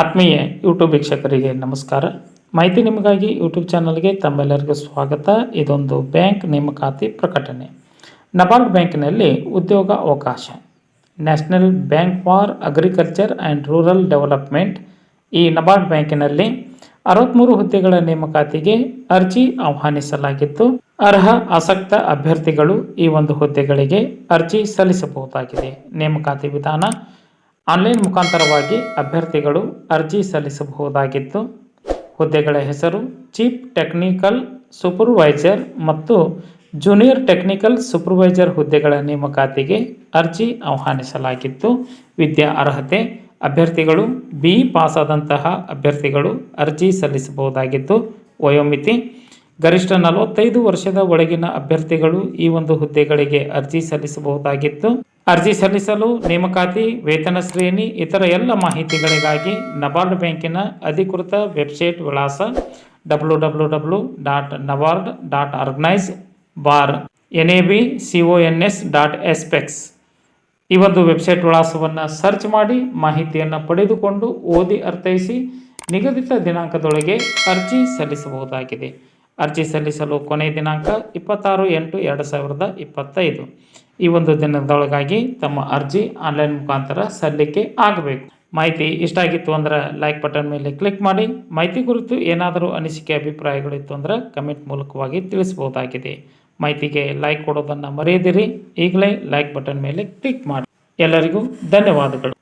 ಆತ್ಮೀಯ ಯೂಟ್ಯೂಬ್ ವೀಕ್ಷಕರಿಗೆ ನಮಸ್ಕಾರ. ಮಾಹಿತಿ ನಿಮಗಾಗಿ ಯೂಟ್ಯೂಬ್ ಚಾನಲ್ಗೆ ತಮ್ಮೆಲ್ಲರಿಗೂ ಸ್ವಾಗತ. ಇದೊಂದು ಬ್ಯಾಂಕ್ ನೇಮಕಾತಿ ಪ್ರಕಟಣೆ. ನಬಾರ್ಡ್ ಬ್ಯಾಂಕಿನಲ್ಲಿ ಉದ್ಯೋಗ ಅವಕಾಶ. National bank for agriculture and rural development. ಈ ನಬಾರ್ಡ್ ಬ್ಯಾಂಕಿನಲ್ಲಿ ಅರವತ್ತ್ಮೂರು ಹುದ್ದೆಗಳ ನೇಮಕಾತಿಗೆ ಅರ್ಜಿ ಆಹ್ವಾನಿಸಲಾಗಿತ್ತು. ಅರ್ಹ, ಆಸಕ್ತ ಅಭ್ಯರ್ಥಿಗಳು ಈ ಒಂದು ಹುದ್ದೆಗಳಿಗೆ ಅರ್ಜಿ ಸಲ್ಲಿಸಬಹುದಾಗಿದೆ. ನೇಮಕಾತಿ ವಿಧಾನ ಆನ್ಲೈನ್ ಮುಖಾಂತರವಾಗಿ ಅಭ್ಯರ್ಥಿಗಳು ಅರ್ಜಿ ಸಲ್ಲಿಸಬಹುದಾಗಿತ್ತು. ಹುದ್ದೆಗಳ ಹೆಸರು, ಚೀಫ್ ಟೆಕ್ನಿಕಲ್ ಸೂಪರ್ವೈಸರ್ ಮತ್ತು ಜೂನಿಯರ್ ಟೆಕ್ನಿಕಲ್ ಸೂಪರ್ವೈಸರ್ ಹುದ್ದೆಗಳ ನೇಮಕಾತಿಗೆ ಅರ್ಜಿ ಆಹ್ವಾನಿಸಲಾಗಿತ್ತು. ವಿದ್ಯಾ ಅರ್ಹತೆ, ಅಭ್ಯರ್ಥಿಗಳು ಬಿ ಪಾಸ್ ಆದಂತಹ ಅಭ್ಯರ್ಥಿಗಳು ಅರ್ಜಿ ಸಲ್ಲಿಸಬಹುದಾಗಿತ್ತು. ವಯೋಮಿತಿ, ಗರಿಷ್ಠ ನಲವತ್ತೈದು ವರ್ಷದ ಒಳಗಿನ ಅಭ್ಯರ್ಥಿಗಳು ಈ ಒಂದು ಹುದ್ದೆಗಳಿಗೆ ಅರ್ಜಿ ಸಲ್ಲಿಸಬಹುದಾಗಿತ್ತು. ಅರ್ಜಿ ಸಲ್ಲಿಸಲು ನೇಮಕಾತಿ, ವೇತನ ಶ್ರೇಣಿ, ಇತರ ಎಲ್ಲ ಮಾಹಿತಿಗಳಿಗಾಗಿ ನಬಾರ್ಡ್ ಬ್ಯಾಂಕಿನ ಅಧಿಕೃತ ವೆಬ್ಸೈಟ್ ವಿಳಾಸ W W W dot NABARD dot organise bar N A B C O N S dot ಎಸ್ಪೆಕ್ಸ್ ಈ ಒಂದು ವೆಬ್ಸೈಟ್ ವಿಳಾಸವನ್ನು ಸರ್ಚ್ ಮಾಡಿ ಮಾಹಿತಿಯನ್ನು ಪಡೆದುಕೊಂಡು ಓದಿ ಅರ್ಥೈಸಿ ನಿಗದಿತ ದಿನಾಂಕದೊಳಗೆ ಅರ್ಜಿ ಸಲ್ಲಿಸಬಹುದಾಗಿದೆ. ಅರ್ಜಿ ಸಲ್ಲಿಸಲು ಕೊನೆಯ ದಿನಾಂಕ ಇಪ್ಪತ್ತಾರು ಎಂಟು ಎರಡು ಸಾವಿರದ ಇಪ್ಪತ್ತೈದು. ಈ ಒಂದು ದಿನದೊಳಗಾಗಿ ತಮ್ಮ ಅರ್ಜಿ ಆನ್ಲೈನ್ ಮುಖಾಂತರ ಸಲ್ಲಿಕೆ ಆಗಬೇಕು. ಮಾಹಿತಿ ಇಷ್ಟ ಆಗಿತ್ತು ಅಂದ್ರೆ ಲೈಕ್ ಬಟನ್ ಮೇಲೆ ಕ್ಲಿಕ್ ಮಾಡಿ. ಮಾಹಿತಿ ಕುರಿತು ಏನಾದರೂ ಅನಿಸಿಕೆ, ಅಭಿಪ್ರಾಯಗಳಿತ್ತು ಅಂದ್ರೆ ಕಮೆಂಟ್ ಮೂಲಕವಾಗಿ ತಿಳಿಸಬಹುದಾಗಿದೆ. ಮಾಹಿತಿಗೆ ಲೈಕ್ ಕೊಡೋದನ್ನು ಮರೆಯದಿರಿ. ಈಗಲೇ ಲೈಕ್ ಬಟನ್ ಮೇಲೆ ಕ್ಲಿಕ್ ಮಾಡಿ. ಎಲ್ಲರಿಗೂ ಧನ್ಯವಾದಗಳು.